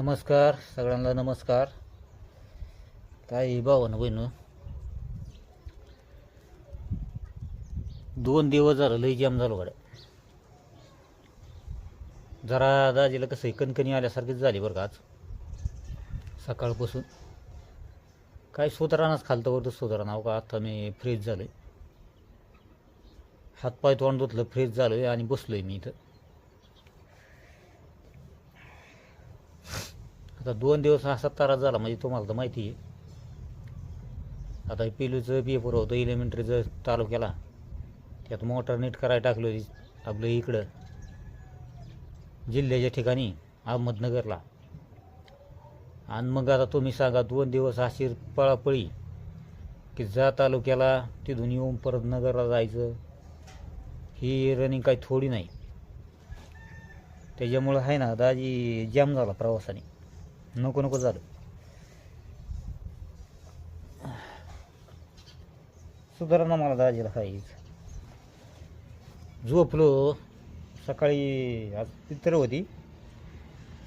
नमस्कार सगळ्यांना नमस्कार. काय भावन बहिण. दोन दिवस झालं लई जाम झालो गाड्या. जरा दाजीला कसं आहे कणकणी आल्यासारखीच झाली बरं का आज. सकाळपासून. काय सुधारणाच खालतं वरतं सुधारणा हो का? आता मी फ्रेश झालो आहे हातपाय तोंड धुतलं फ्रेश झालो आहे आणि बसलो आहे मी इथं. आता दोन दिवस असा तारा झाला म्हणजे तुम्हाला तर माहिती आहे. आता पिलूचं पेपर होतं इलेमेंटरीचं तालुक्याला त्यात मोटर नीट करायला टाकली होती आपलं इकडं. जिल्ह्याच्या ठिकाणी अहमदनगरला. आणि मग आता तुम्ही सांगा दोन दिवस अशी पळापळी की जा तालुक्याला तिथून येऊन परत नगरला जायचं. ही रनिंग काही थोडी नाही. त्याच्यामुळं आहे ना दाजी जाम झाला प्रवासाने. नको नको झालं. सुधारणा मला दाजीला काहीच झोपलो. सकाळी आज पित्र होती.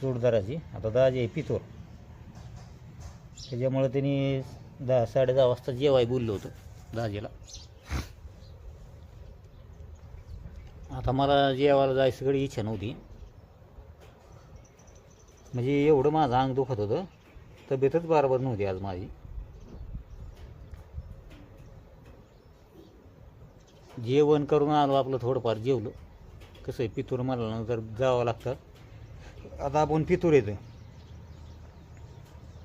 जोडदाराची आता दाजी आहे पितोर त्याच्यामुळं त्यांनी दहा साडे दहा वाजता जेवाय बोललो होतो दाजीला. आता मला जेवायला जायची सगळी इच्छा नव्हती. म्हणजे एवढं माझं अंग दुखत होतं. तब्येतच बरोबर नव्हती आज माझी. जेवण करून आलो आपलं थोडंफार जेवलो. कसं आहे पितूर मला नंतर जावं लागतं. आता आपण पितूर येतो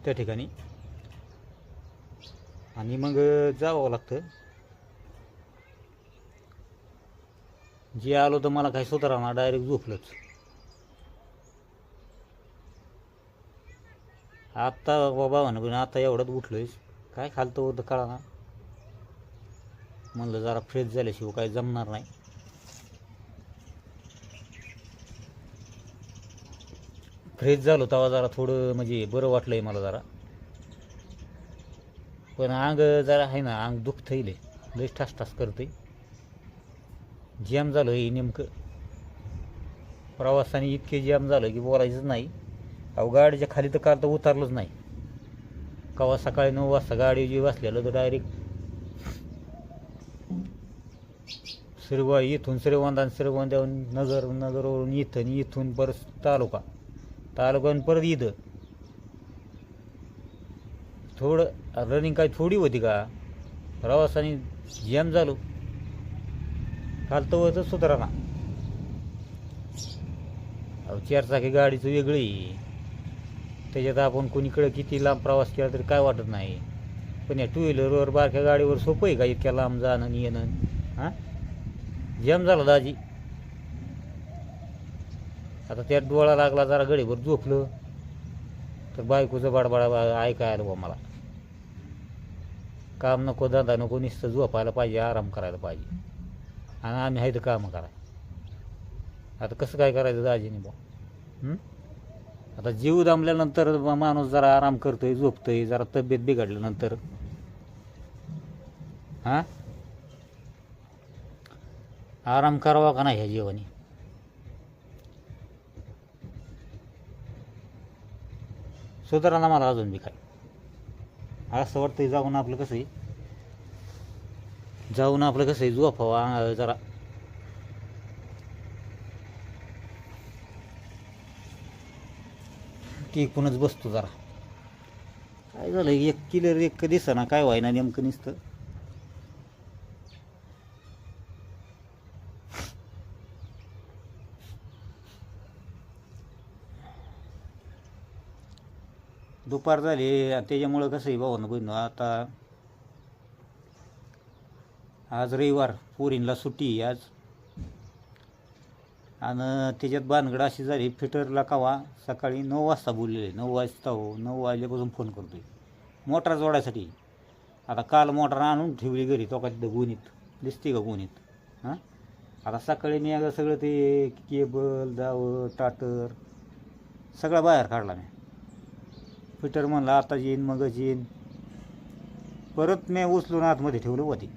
त्या ठिकाणी. आणि मग जावं लागतं. जे आलो तर मला काही सुधारणा डायरेक्ट झोपलंच. आत्ता बाबा म्हणा पण आता एवढ्यात उठलोयस. काय खालतं होतं कळा ना म्हणलं जरा फ्रेश झाल्याशिवाय काय जमणार नाही. फ्रेश झालो तेव्हा जरा थोडं म्हणजे बरं वाटलंय मला जरा. पण अंग जरा आहे ना अंग दुखत येईल लईच ठास ठास करते जॅम झालं हे नेमकं. प्रवासाने इतके जॅम झालं की बोलायचंच नाही. अहो गाडीच्या खाली तर काल तर उतरलंच नाही. कवा सकाळी नऊ वाजता गाडी जी बसलेलं तर डायरेक्ट श्रीवा इथून श्रीवंदान श्रीवंद्याहून नगर नगरवरून इथं आणि इथून परत तालुका. तालुक्याहून परत इथं. थोडं रनिंग काय थोडी होती का? प्रवासाने जॅम झालो. खालतं होतं सुधारणा. अहो चारचाकी गाडीचं वेगळी. त्याच्यात आपण कोणीकडे किती लांब प्रवास केला तरी काय वाटत नाही. पण या टू व्हीलरवर बारक्या गाडीवर सोपं आहे का इतक्या लांब जाणं आणि येणं? हां? जम झाला दाजी. आता त्यात डोळा लागला जरा गडीभर झोपलं. तर बायकोचं बाडबाडा ऐकायला बा मला. काम नको धंदा नको नुसतं झोपायला पाहिजे आराम करायला पाहिजे. आणि आम्ही आहे तर कामं करा आता कसं काय करायचं दाजीने बा हं? आता जीव दमल्यानंतर माणूस जरा आराम करतोय झोपतोय जरा तब्येत बिघडल्यानंतर. हां? आराम करावा का नाही ह्या जीवानी? ना मला अजून बी काय. असं वाटतंय जाऊन आपलं कसं आहे? जाऊन आपलं कसं आहे? झोपावा जरा जरा टिकूनच बसतो जरा. काय झालं एक किलर एक दिसना काय व्हायना नेमकं नुसतं? दुपार झाली त्याच्यामुळं कसं आहे भाऊ बहिण आता आज रविवार पोरींला सुट्टी आज. आणि त्याच्यात भानगड अशी झाली फिटरला कावा सकाळी नऊ वाजता बोललेले. नऊ वाजता हो नऊ वाजल्यापासून फोन करतोय. मोटर जोडायसाठी. आता काल मोटर आणून ठेवली घरी तो का तिथं गुणीत. दिसते का गुणीत? हां? आता सकाळी मी अगं सगळं ते केबल दावं टाटर सगळं बाहेर काढला मी. फिटर म्हणला आता येईन मगच येईन. परत मी उचलून आतमध्ये ठेवलं होती.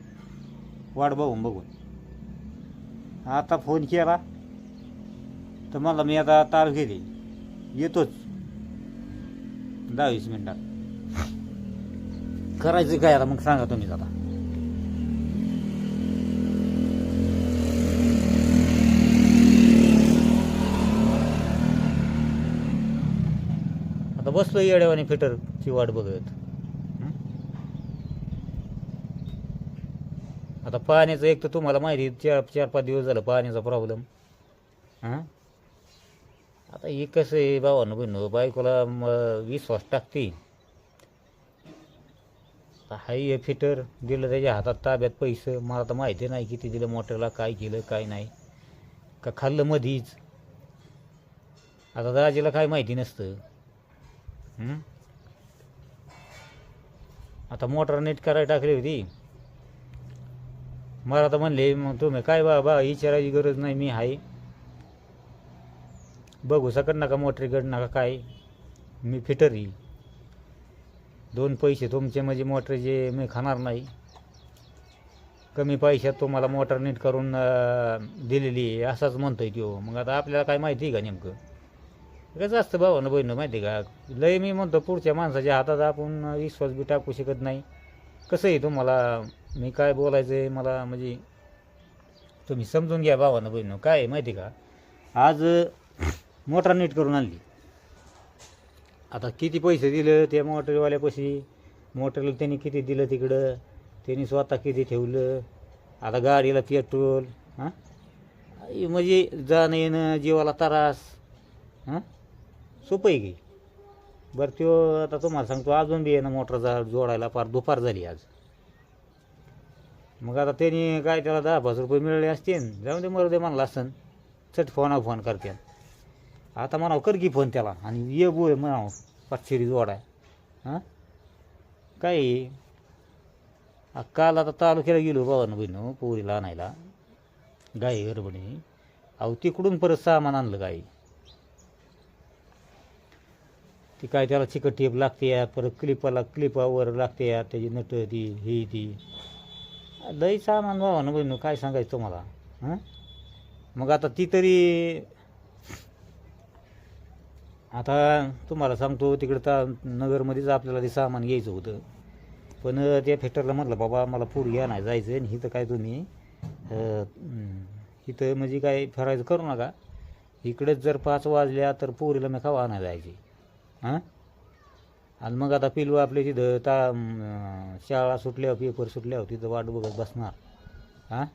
वाट बघून बघून. आता फोन केला. तर मला मी आता तार गेली येतोच. दहा वीस मिनिटात. करायचं काय आता? मग सांगा तुम्हीच आता. आता बसलो येड्यावानी फिटरची वाट बघत. आता पाण्याचं एक तर तुम्हाला माहिती चार चार पाच दिवस झालं पाण्याचा प्रॉब्लेम हां? आता हे कसं आहे भावानं बहिण बायकोला मग विश्वास टाकते हाही हाय हे फिटर दिलं त्याच्या हातात ताब्यात पैसे. मला आता माहिती नाही किती दिलं मोटरला काय केलं काय नाही. का खाल्लं मधीच. आता दाजीला काय माहिती नसतं. आता मोटर नीट करायला टाकली होती. मला तर म्हणले मग तुम्ही काय बा बा विचारायची गरज नाही मी आहे बघू सकट नका मोटरीकड नका काय. मी फिटर येईल दोन पैसे तुमचे म्हणजे मोटर जे मी खाणार नाही. कमी पैशात तुम्हाला मोटर नीट करून दिलेली आहे असाच म्हणतोय तो मग आता आपल्याला काय माहिती आहे का नेमकं? कसं असतं भावानं बहिणं माहिती आहे का? लय मी म्हणतो पुढच्या माणसाच्या हातात आपण विश्वास बी टाकू शकत नाही. कसं आहे तुम्हाला? मी काय बोलायचं आहे मला म्हणजे तुम्ही समजून घ्या भावानं बहिणं. काय आहे माहिती आहे का? आज मोटर नीट करून आणली. आता किती पैसे दिलं त्या मोटरवाल्यापाशी? मोटरला त्यांनी किती दिलं तिकडं? त्यांनी स्वतः किती ठेवलं? आता गाडीला पेट्रोल हां? म्हणजे जाणं येणं जीवाला त्रास हां? सोपं आहे की. बरं त्यो आता तुम्हाला सांगतो अजून बी येणं ना मोटर जा जोडायला फार दुपार झाली आज. मग आता त्यांनी काय त्याला दहा पाच रुपये मिळाले असतील. जाऊन दे मरू दे म्हणला असन. चट फोना फोन करते आता म्हणावं कर की फोन त्याला. आणि ये बोय म्हणावं पाचशेरी जोडाय. हां? काय आ, काल आता तालुक्याला गेलो भावानं बहिणं पोरीला आणायला. गाई गरबणी अहो तिकडून परत सामान आणलं गाई. ती काय त्याला चिकट टेप लागते परत क्लिपाला क्लिपावर लागते त्याची नट ती ही ती. लई सामान भावानं बहिणं काय सांगायचं तुम्हाला? हां? मग आता ती तरी आता तुम्हाला सांगतो तिकडं ता नगरमध्येच आपल्याला ते सामान घ्यायचं होतं. पण त्या फेक्टरला म्हटलं बाबा मला पूर घ्या नाही जायचं आणि इथं काय तुम्ही इथं म्हणजे काय फरायचं करू नका. इकडेच जर पाच वाजल्या तर पोरीला मी खावा आणायला जायची. हां? आणि मग आता पिलू आपले तिथं ता शाळा सुटल्या पेपर सुटल्या तिथं वाट बघत बसणार. हां?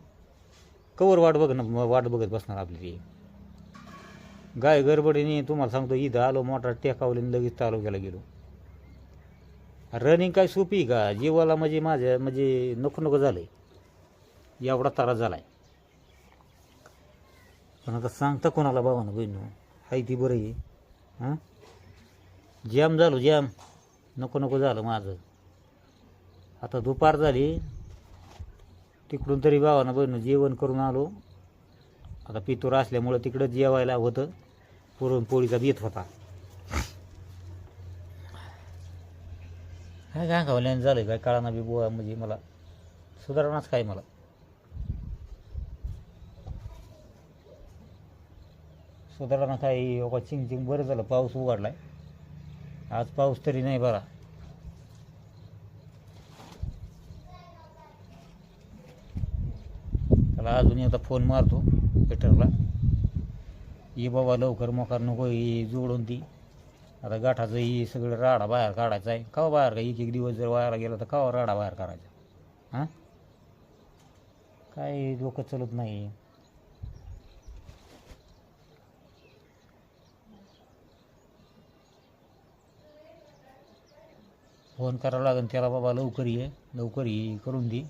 कवर वाट बघ वाट बघत बसणार आपली ती. गाय गडबडीने तुम्हाला सांगतो इथं आलो मोठा टेकावलीने लगेच तालुक्याला गेलो. रनिंग काय सोपी का? जीवाला म्हणजे माझ्या म्हणजे नको नको झालं आहे एवढा तारा झाला आहे पण आता सांगता कोणाला बाबानं बहिणू हाय ती बरं आहे. हां? जॅम झालो जॅम नको नको झालं माझं. आता दुपार झाली. तिकडून तरी भावानं बहिणू जेवण करून आलो. आता पितूर असल्यामुळं तिकडं जेवायला होतं. पुरणपोळीचा बेत होता. काय काय खावल्याने झालं काय काळाना बी बोवा म्हणजे मला. सुधारणाच काय मला. सुधारणा काय योगा चिंग चिंग बरं झालं पाऊस उघडलाय. आज पाऊस तरी नाही बरा. त्याला अजूनही आता फोन मारतो पेटरला ये बाबा लवकर मोकार नको ही जोडून ती. आता गाठाचं ही सगळं राडा बाहेर काढायचा आहे. का बाहेर का? एक एक दिवस जर वायाला गेला तर का राडा बाहेर काढायचा? हां? काय डोकं चलत नाही. फोन करावं लागेल त्याला बाबा लवकर ये लवकर ये करून दे.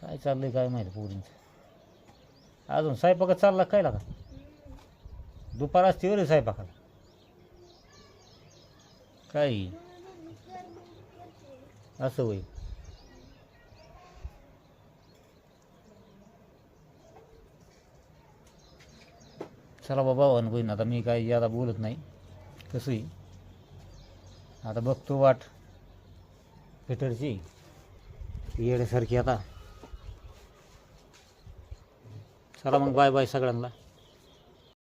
काय चाललंय काय माहिती पोरींचं. अजून स्वयंपाकात चालला काय लागा दुपार असते वरे स्वयंपाकाला. काय असं होईल. चला बाबा अनुभवीन आता मी काय आता बोलत नाही. कसंही आता बघतो वाट. फिटरची येण्यासारखी आता. चला मग बाय बाय सगळ्यांना.